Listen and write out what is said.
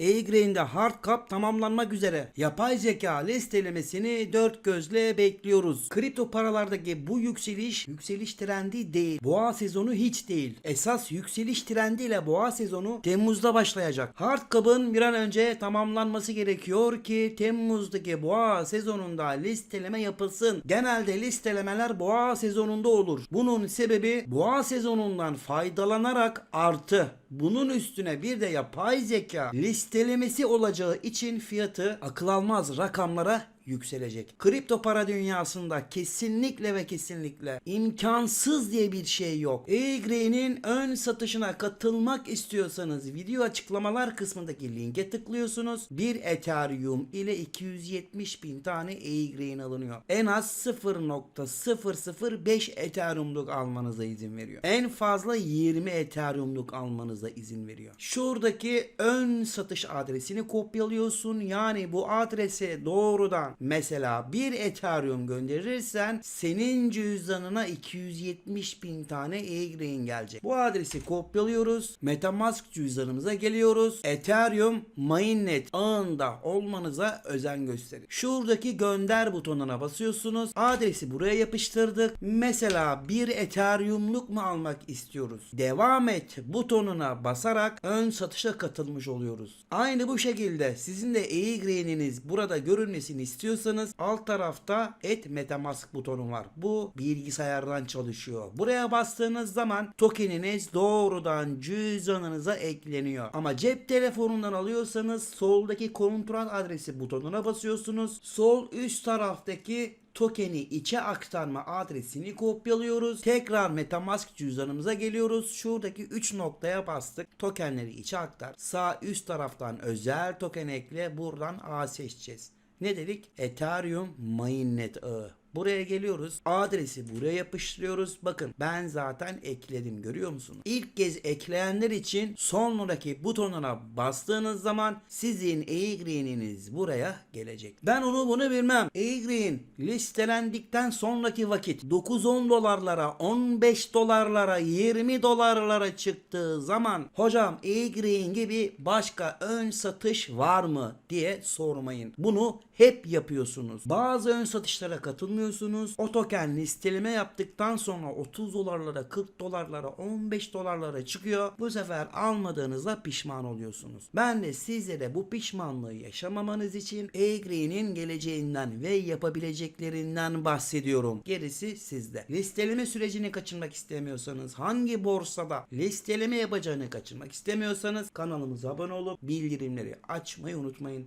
A-Grain'de hard cap tamamlanmak üzere. Yapay zeka listelemesini dört gözle bekliyoruz. Kripto paralardaki bu yükseliş, yükseliş trendi değil. Boğa sezonu hiç değil. Esas yükseliş trendiyle boğa sezonu Temmuz'da başlayacak. Hard cap'ın bir an önce tamamlanması gerekiyor ki Temmuz'daki boğa sezonunda listeleme yapılsın. Genelde listelemeler boğa sezonunda olur. Bunun sebebi boğa sezonundan faydalanarak artı bunun üstüne bir de yapay zeka listelemesi olacağı için fiyatı akıl almaz rakamlara yükselecek. Kripto para dünyasında kesinlikle ve kesinlikle imkansız diye bir şey yok. E-Grey'nin ön satışına katılmak istiyorsanız video açıklamalar kısmındaki linke tıklıyorsunuz. Bir Ethereum ile 270 bin tane E-Grey'in alınıyor. En az 0.005 Ethereum'luk almanıza izin veriyor. En fazla 20 Ethereum'luk almanıza izin veriyor. Şuradaki ön satış adresini kopyalıyorsun. Yani bu adrese doğrudan mesela bir Ethereum gönderirsen senin cüzdanına 270 bin tane e-grain gelecek. Bu adresi kopyalıyoruz. Metamask cüzdanımıza geliyoruz. Ethereum mainnet ağında olmanıza özen gösterin. Şuradaki gönder butonuna basıyorsunuz. Adresi buraya yapıştırdık. Mesela bir Ethereum'luk mu almak istiyoruz? Devam et butonuna basarak ön satışa katılmış oluyoruz. Aynı bu şekilde sizin de e-grain'iniz burada görünmesini istiyorsanız alt tarafta et metamask butonu var. Bu bilgisayardan çalışıyor. Buraya bastığınız zaman tokeniniz doğrudan cüzdanınıza ekleniyor. Ama cep telefonundan alıyorsanız soldaki kontrol adresi butonuna basıyorsunuz. Sol üst taraftaki tokeni içe aktarma adresini kopyalıyoruz. Tekrar Metamask cüzdanımıza geliyoruz. Şuradaki 3 noktaya bastık. Tokenleri içe aktar. Sağ üst taraftan özel token ekle. Buradan A seçeceğiz. Ne dedik? Ethereum Mainnet ağı. Buraya geliyoruz. Adresi buraya yapıştırıyoruz. Bakın ben zaten ekledim görüyor musunuz? İlk kez ekleyenler için sonraki butonuna bastığınız zaman sizin e-green'iniz buraya gelecek. Ben onu bunu bilmem. E-green listelendikten sonraki vakit 9-10 dolarlara, 15 dolarlara, 20 dolarlara çıktığı zaman hocam e-green gibi başka ön satış var mı diye sormayın. Bunu hep yapıyorsunuz. Bazı ön satışlara katılmıyorsunuz. O token listeleme yaptıktan sonra 30 dolarlara, 40 dolarlara, 15 dolarlara çıkıyor. Bu sefer almadığınızda pişman oluyorsunuz. Ben de sizlere bu pişmanlığı yaşamamanız için e-Green'in geleceğinden ve yapabileceklerinden bahsediyorum. Gerisi sizde. Listeleme sürecini kaçırmak istemiyorsanız, hangi borsada listeleme yapacağını kaçırmak istemiyorsanız kanalımıza abone olup bildirimleri açmayı unutmayın.